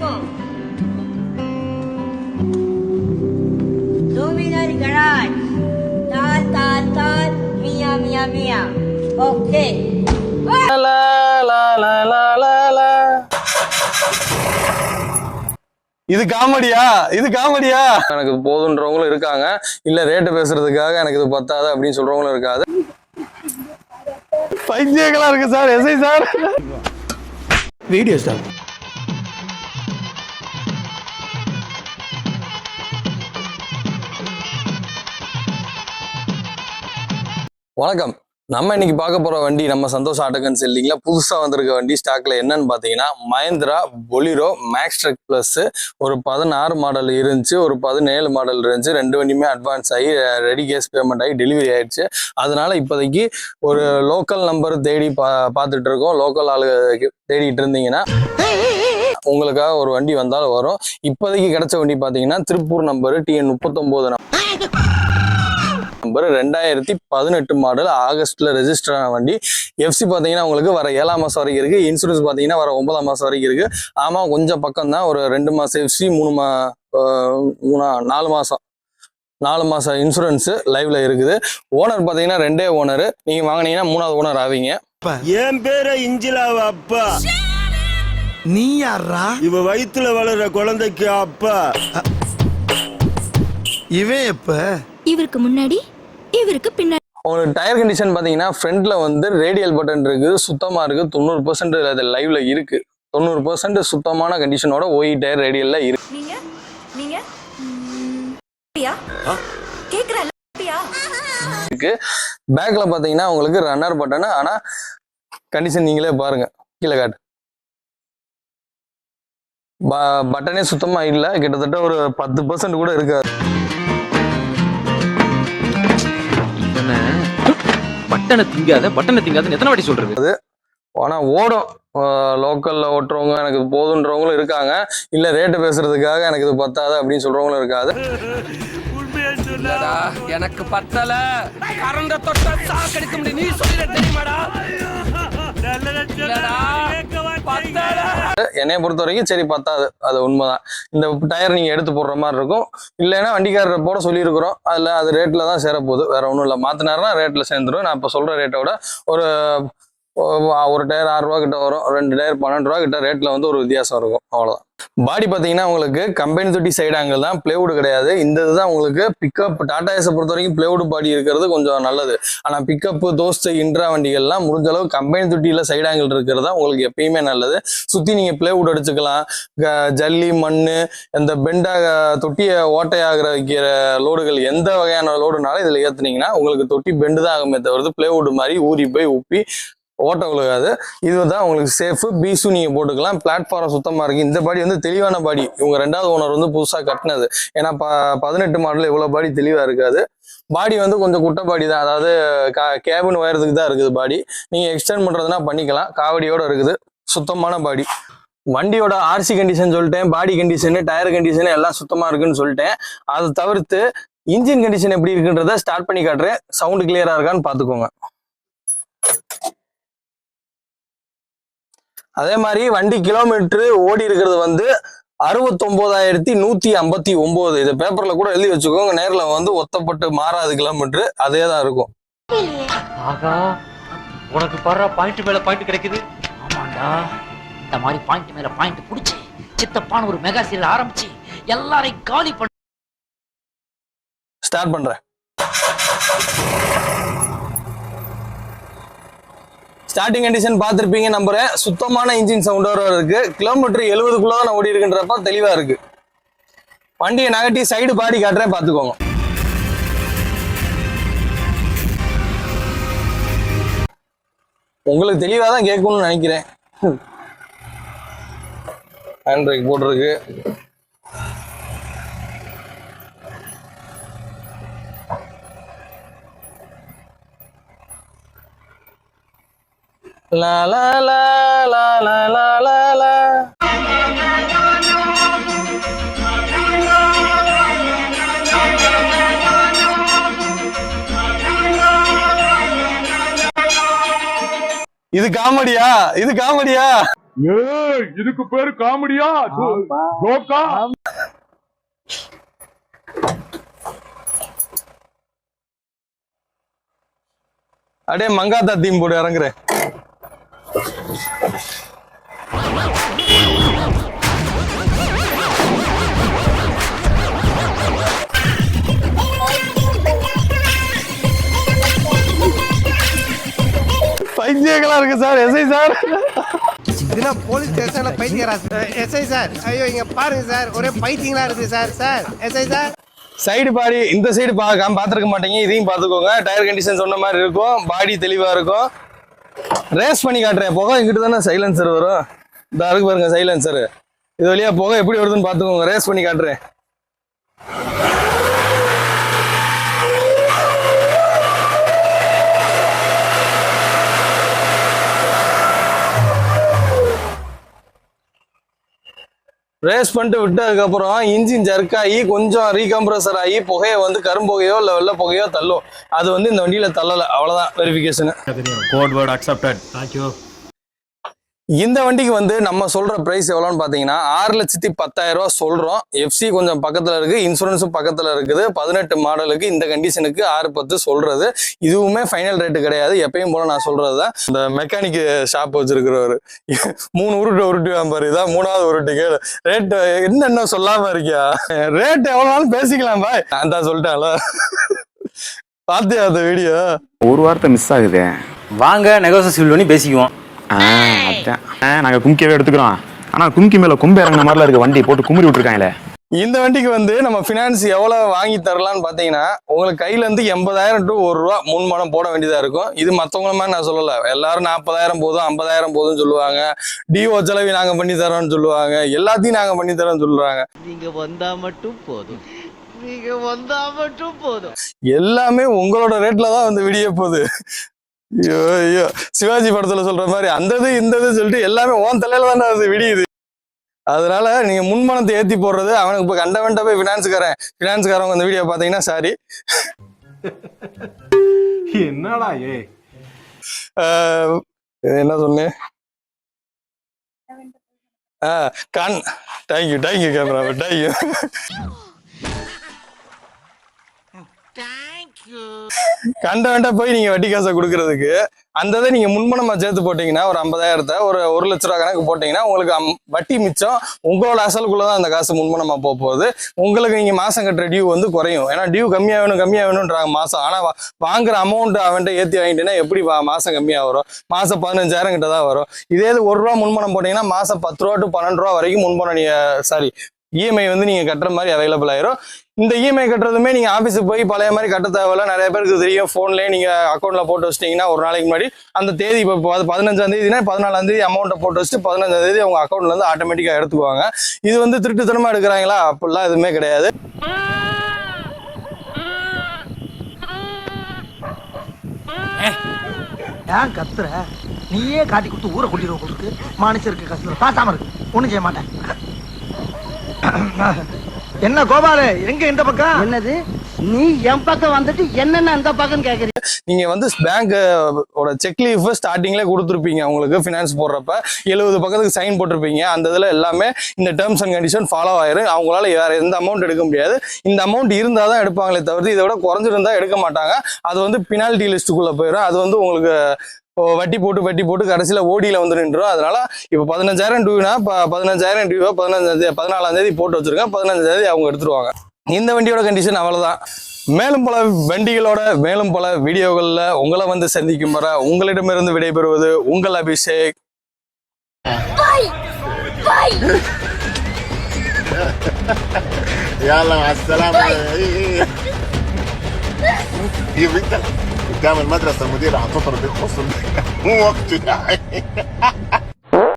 இருக்கும் two wheeler garage தார் தார் தார் மியா மியா மியா ஓகே இது காமெடியா இது காமெடியா எனக்கு போதுன்றவங்களும் இருக்காங்க. இல்ல ரேட்டு பேசுறதுக்காக எனக்கு இது பத்தாது அப்படின்னு சொல்றவங்களும் இருக்காது. பைத்தியங்களா இருக்கு sir SI sir. Video sir வணக்கம். நம்ம இன்னைக்கு பார்க்க போற வண்டி நம்ம சந்தோஷ் ஆட்டோகன்ஸ் இல்லைங்களா புதுசா வந்திருக்க வண்டி ஸ்டாக்ல என்னன்னு பாத்தீங்கன்னா Mahindra Bolero Maxx truck plus ஒரு பதினாறு மாடல் இருந்துச்சு ஒரு பதினேழு மாடல் இருந்துச்சு ரெண்டு வண்டியுமே அட்வான்ஸ் ஆகி ரெடி கேஸ் பேமெண்ட் ஆகி டெலிவரி ஆயிடுச்சு. அதனால இப்போதைக்கு ஒரு லோக்கல் நம்பர் தேடி பா பார்த்துட்டு இருக்கோம். லோக்கல் ஆளு தேடிட்டு இருந்தீங்கன்னா உங்களுக்காக ஒரு வண்டி வந்தாலும் வரும். இப்போதைக்கு கிடைச்ச வண்டி பாத்தீங்கன்னா திருப்பூர் நம்பர் டிஎன் முப்பத்தொன்பது நம்பர் ரெண்டாயிரத்தி பதினெட்டு மாடல் ஆகஸ்ட்ல ரெஜிஸ்டர் ஆன வண்டி. எஃப்சி பார்த்தீங்கன்னா உங்களுக்கு வர ஏழாம் மாசம் வரைக்கும் இருக்கு. இன்சூரன்ஸ் பார்த்தீங்கன்னா வர ஒன்பதாம் மாசம் வரைக்கும் இருக்கு. ஆமா கொஞ்சம் பக்கம் தான். ஒரு ரெண்டு மாசம் எஃப்சி மூணு மா மூணா நாலு மாசம். நாலு மாசம் இன்சூரன்ஸ் லைவ்ல இருக்குது. ஓனர் பார்த்தீங்கன்னா ரெண்டே ஓனர் நீங்க வாங்குனீங்கன்னா மூணாவது ஓனர் ஆவீங்க. என் பேரு இஞ்சிலாவ அப்பா? நீ யாரா இவ வயித்துல வளர்ற குழந்தைக்கு அப்பா. இவன் எப்ப? இவருக்கு முன்னாடி இவருக்கு பின்னாடி. உங்களுக்கு டயர் கண்டிஷன் பார்த்தீங்கன்னா ஃப்ரண்ட்ல வந்து ரேடியல் பட்டன் இருக்குது சுத்தமா இருக்கு தொண்ணூறு பர்சன்ட் அது லைவ்ல இருக்கு. தொண்ணூறு பர்சன்ட் சுத்தமான கண்டிஷனோட ஓய் டயர் ரேடியல்ல இருக்கு. நீங்க நீங்க அப்படியா பேக்ல பாத்தீங்கன்னா உங்களுக்கு ரன்னர் பட்டன் ஆனா கண்டிஷன் நீங்களே பாருங்க. கீழே காட்டு. பட்டனே சுத்தமா இல்ல கிட்டத்தட்ட ஒரு பத்து பர்சன்ட் கூட இருக்காது. பட்டனை திங்காத பட்டனை திங்காத எத்தனை வாட்டி சொல்றது? ஆனா ஓடும். லோக்கல்ல ஓட்டுறவங்க எனக்கு இது போதுன்றவங்களும் இருக்காங்க. இல்ல ரேட்டு பேசுறதுக்காக எனக்கு இது பத்தாது அப்படின்னு சொல்றவங்களும் இருக்காது. எனக்கு பத்தல. கரண்ட தொட்ட சாக்கடிக்க முடியும். நீ சொல்லிட தெரியுமாடா? என்னைய பொறுத்த வரைக்கும் சரி பத்தாது. அது உண்மைதான். இந்த டயர் நீங்க எடுத்து போடுற மாதிரி இருக்கும். இல்லைன்னா வண்டிக்காரர் போட சொல்லியிருக்கிறோம். அதுல அது ரேட்ல தான் சேரப்போகுது. வேற ஒன்றும் இல்லை. மாத்தினாருன்னா ரேட்ல சேர்ந்துரும். நான் இப்போ சொல்ற ரேட்டை விட ஒரு ஒரு டயர் ஆறு ரூபா கிட்ட வரும். ரெண்டு டயர் பன்னெண்டு ரூபா கிட்ட ரேட்ல வந்து ஒரு வித்தியாசம் இருக்கும். அவ்வளவுதான். பாடி பார்த்தீங்கன்னா உங்களுக்கு கம்பெனி தொட்டி சைடு ஆங்கிள் தான் பிளேவுட் கிடையாது. இந்த இதுதான் உங்களுக்கு பிக்கப் டாடா ஏஸை பொறுத்த வரைக்கும் பிளேவுட் பாடி இருக்கிறது கொஞ்சம் நல்லது. ஆனால் பிக்கப் தோஸ்து இன்ட்ரா வண்டிகள்லாம் முடிஞ்ச அளவு கம்பெனி தொட்டியில் சைடு ஆங்கிள் இருக்கிறது தான் உங்களுக்கு எப்பயுமே நல்லது. சுற்றி நீங்கள் பிளேவுட் அடிச்சுக்கலாம். ஜல்லி மண் இந்த பெண்டாக தொட்டியை ஓட்டையாகிற வைக்கிற லோடுகள் எந்த வகையான லோடுனாலும் இதில் ஏற்றுனீங்கன்னா உங்களுக்கு தொட்டி பெண்டு தான் ஆகுமே தவிர்த்து பிளேவுட் மாதிரி ஊறி போய் உப்பி ஓட்ட விழுகாது இதுதான் உங்களுக்கு சேஃபு பீஸும் நீங்கள் போட்டுக்கலாம். பிளாட்ஃபார்ம் சுத்தமாக இருக்குது இந்த பாடி வந்து தெளிவான பாடி இவங்க ரெண்டாவது ஓனர் வந்து புதுசாக கட்டினது. ஏன்னா ப பதினெட்டு மாடல் இவ்வளோ பாடி தெளிவாக இருக்காது. பாடி வந்து கொஞ்சம் குட்டை பாடி தான். அதாவது கா கேபின் உயரத்துக்கு தான் இருக்குது பாடி நீங்கள் எக்ஸ்டெண்ட் பண்ணுறதுனா பண்ணிக்கலாம். காவடியோட இருக்குது. சுத்தமான பாடி வண்டியோட ஆர்சி கண்டிஷன் சொல்லிட்டேன். பாடி கண்டிஷனு டயர் கண்டிஷனு எல்லாம் சுத்தமாக இருக்குன்னு சொல்லிட்டேன். அதை தவிர்த்து இன்ஜின் கண்டிஷன் எப்படி இருக்குன்றத ஸ்டார்ட் பண்ணி காட்டுறேன். சவுண்டு கிளியராக இருக்கான்னு பார்த்துக்கோங்க. அதே மாதிரி வண்டி கிலோமீட்டர் ஓடி இருக்கிறது வந்து அறுபத்தொன்பதாயிரத்தி நூத்தி ஐம்பத்தி ஒன்பது இது பேப்பர்ல கூட எழுதி வச்சுக்கோங்க. நேர்ல வந்து ஒத்தப்பட்டு மாறாது கிலோமீட்டர் அதே தான் இருக்கும். ஆகா உனக்கு படுற பாயிண்ட் மேல பாயிண்ட் கிடைக்குது. ஆமாண்டா. இந்த மாதிரி பாயிண்ட் மேல பாயிண்ட் புடிச்சு சித்தப்பான ஒரு மெகா சீரியல் ஆரம்பிச்சு எல்லாரையும் காலி பண்ண. ஸ்டார்ட் பண்றேன். ஸ்டார்டிங் கண்டிஷன் பார்த்துருப்பீங்க நம்புறேன். சுத்தமான இன்ஜின் சவுண்டோட இருக்கு. கிலோமீட்டர் எழுபதுக்குள்ள தான் ஓடி இருக்குன்றப்ப தெளிவாக இருக்கு. வண்டியை நகட்டி சைடு பாடி காட்டுறேன் பார்த்துக்கோங்க. உங்களுக்கு தெளிவாக தான் கேட்கணும்னு நினைக்கிறேன். ஹேண்ட் பிரேக் போட்டிருக்கு. லா லா லா லா லா லா லா லா இது காமெடியா? இது காமெடியா? இதுக்கு பேரு காமெடியா? ஜோக்கா? அப்படியே மங்காத்தா தீம் போட்டு இறங்குறேன். பைத்தியங்களா இருக்கு சார் எஸ்ஐ சார். இதுனா போலீஸ் ஸ்டேஷன்ல பைத்தியரா எஸ்ஐ சார் ஐயோ இங்க பாருங்க சார் ஒரே பைத்தியங்களா இருக்கு sir sir. SI sir. Side body இந்த சைடு பார்க்காம பார்த்துருக்க மாட்டீங்க இதையும் பார்த்துக்கோங்க. டயர் கண்டிஷன் சொன்ன மாதிரி இருக்கும் பாடி தெளிவாக இருக்கும். ரேஸ் பண்ணி காட்டுறேன். புகை இங்கிட்டு தானே சைலன்சர் வரும். இந்த இருக்கு பாருங்க சைலன்சர் இது வழியா புகை எப்படி வருதுன்னு பார்த்துக்கோங்க. ரேஸ் பண்ணி காட்டுறேன். ரேஸ் பண்ணிட்டு விட்டதுக்கப்புறம் இன்ஜின் ஜர்க் ஆகி கொஞ்சம் ரீகம்ப்ரஸர் ஆகி புகையை வந்து கரும்புகையோ இல்லை வெள்ள புகையோ தள்ளும். அது வந்து இந்த வண்டியில் தள்ளலை. அவ்வளோதான் verification code word accepted thank you இந்த வண்டிக்கு வந்து நம்ம சொல்ற பிரைஸ் எவ்வளோன்னு பார்த்தீங்கன்னா ஆறு லட்சத்தி பத்தாயிரம் ரூபா சொல்றோம். எஃப்சி கொஞ்சம் பக்கத்துல இருக்கு இன்சூரன்ஸும் பக்கத்துல இருக்குது. பதினெட்டு மாடலுக்கு இந்த கண்டிஷனுக்கு ஆறு பத்து சொல்றது. இதுவுமே ஃபைனல் ரேட்டு கிடையாது. எப்பயும் போல நான் சொல்றது தான் இந்த மெக்கானிக் ஷாப் வச்சிருக்கிறவர். மூணு உருட்டு உருட்டு பாரு இதான் மூணாவது உருட்டு கேளு. ரேட் என்னென்ன சொல்லாம இருக்கியா? ரேட் எவ்வளோனாலும் பேசிக்கலாம் பாய் நான் தான் சொல்லிட்டேன்ல. பார்த்தியா அந்த வீடியோ ஒரு வார்த்தை மிஸ் ஆகுதே. வாங்க நெகோசியேஷன் பண்ணி பேசிக்குவோம். ஆ அதான் ஆ நாங்கள் கும்கியவே எடுத்துக்கிறோம். ஆனால் கும்கி மேலே கும்பு இறங்கின மாதிரிலாம் இருக்கு. வண்டி போட்டு குமுறி விட்டுருக்காங்களே. இந்த வண்டிக்கு வந்து நம்ம ஃபினான்ஸ் எவ்வளோ வாங்கி தரலாம்னு பார்த்தீங்கன்னா உங்களுக்கு கையில இருந்து எண்பதாயிரம் டு ஒரு ரூபா முன்மானம் போட வேண்டியதாக இருக்கும். இது மற்றவங்கள மாதிரி நான் சொல்லலை. எல்லாரும் நாற்பதாயிரம் போதும் ஐம்பதாயிரம் போதும் சொல்லுவாங்க. டிஓ செலவி நாங்கள் பண்ணி தரோம்னு சொல்லுவாங்க. எல்லாத்தையும் நாங்கள் பண்ணி தரோம்னு சொல்லுவாங்க நீங்க வந்தா மட்டும் போதும். நீங்க வந்தா மட்டும் போதும். எல்லாமே உங்களோட ரேட்ல தான் வந்து விடிய போகுது. ஐயோ ஐயோ. சிவாஜி படத்துல சொல்ற மாதிரி அந்த இது இந்த இது சொல்லிட்டு எல்லாமே ஓன் தலையில தானே அது விடியுது. அதனால நீங்க முன்மணத்தை ஏத்தி போடுறது அவனுக்கு இப்போ கண்ட வேண்ட போய் ஃபினான்ஸுக்காரன் ஃபினான்ஸுக்காரவங்க அந்த வீடியோ பாத்தீங்கன்னா சாரி என்னடா ஏ என்ன சொன்னேன் ஆ கண் தேங்க்யூ தேங்க்யூ கேமரா தேங்க்யூ கண்ட வேண்டாம் போய் நீங்க வட்டி காசை கொடுக்கறதுக்கு அந்த இதை நீங்க முன்பணமா சேர்த்து போட்டீங்கன்னா ஒரு ஐம்பதாயிரத்தை ஒரு ஒரு லட்ச ரூபா கணக்கு போட்டீங்கன்னா உங்களுக்கு வட்டி மிச்சம். உங்களோட அசலுக்குள்ளதான் அந்த காசு முன்பணமா போக போகுது. உங்களுக்கு நீங்க மாசம் கட்டுற டியூ வந்து குறையும். ஏன்னா டியூ கம்மியா வேணும் கம்மியா வேணும்ன்றாங்க மாசம். ஆனா வாங்குற அமௌண்ட் அவன்கிட்ட ஏத்தி வாங்கிட்டீங்கன்னா எப்படி வா- மாசம் கம்மியா வரும்? மாசம் பதினஞ்சாயிரம் கிட்ட தான் வரும். இதே இது ஒரு ரூபா முன்பணம் போட்டீங்கன்னா மாசம் பத்து ரூபா டு பன்னெண்டு ரூபா வரைக்கும் முன்பணம் நீங்க சாரி இஎம்ஐ வந்து நீங்கள் கட்டுற மாதிரி அவைலபிள் ஆயிரும். இந்த இஎம்ஐ கட்டுறதுமே நீங்கள் ஆஃபீஸுக்கு போய் பழைய மாதிரி கட்ட தேவையில்ல. நிறைய பேருக்கு தெரியும். ஃபோன்லேயே நீங்கள் அக்கௌண்ட்டில் போட்டு வச்சிட்டிங்கன்னா ஒரு நாளைக்கு முன்னாடி அந்த தேதி இப்போ பதினஞ்சாந்தேதினா பதினஞ்சாம் தேதினா பதினாலாம் தேதி அமௌண்ட்டை போட்டு வச்சுட்டு பதினஞ்சாம் தேதி அவங்க அக்கௌண்ட்லேருந்து ஆட்டோமேட்டிக்காக எடுத்துக்குவாங்க. இது வந்து திருட்டுத்தனமாக எடுக்கிறாங்களா? அப்படிலாம் எதுவுமே கிடையாது. ஏன் கத்துற? நீயே காட்டி கொடுத்து ஊரை கொட்டிடுவோம் மனுஷருக்கு கஷ்டம். பாசாம இருக்கு. ஒன்றும் செய்ய மாட்டேன். என்ன கோபாலு எங்க இந்த பக்கம்? என்னது? நீ என் பக்கம் வந்துட்டு என்னென்ன அந்த பக்கம் கேக்குறீங்க நீங்க வந்து பேங்க் ஓட செக் லீஃப் ஸ்டார்டிங்ல கொடுத்துருப்பீங்க உங்களுக்கு ஃபினான்ஸ் போடுறப்ப. எழுபது பக்கத்துக்கு சைன் போட்டிருப்பீங்க. அந்த இதுல எல்லாமே இந்த டேர்ம்ஸ் அண்ட் கண்டிஷன் ஃபாலோ ஆயிரும். அவங்களால வேற எந்த அமௌண்ட் எடுக்க முடியாது. இந்த அமௌண்ட் இருந்தால் தான் எடுப்பாங்களே தவிர்த்து இதை விட குறைஞ்சிருந்தா எடுக்க மாட்டாங்க. அது வந்து பினால்டி லிஸ்ட்டுக்குள்ள போயிடும் அது வந்து உங்களுக்கு வட்டி போட்டு வட்டி போட்டு கடைசியில் ஓடியில் வந்து நின்றுடும் அதனால இப்போ பதினஞ்சாயிரம் டியூனா பதினஞ்சாயிரம் டியூவா பதினஞ்சாம் தேதி பதினாலாம் தேதி போட்டு வச்சிருக்கேன் பதினஞ்சாம் தேதி அவங்க எடுத்துருவாங்க இந்த வண்டியோட கண்டிஷன் அவ்வளவுதான் மேலும் பல வண்டிகளோட மேலும் பல வீடியோகளில் உங்களை வந்து சந்திக்கும் வர உங்களிடமிருந்து விடைபெறுவது உங்கள் அபிஷேக் يلا مع السلامة جيب قدام المدرسة المديره هتطرد تخص مو وقته ده يعني.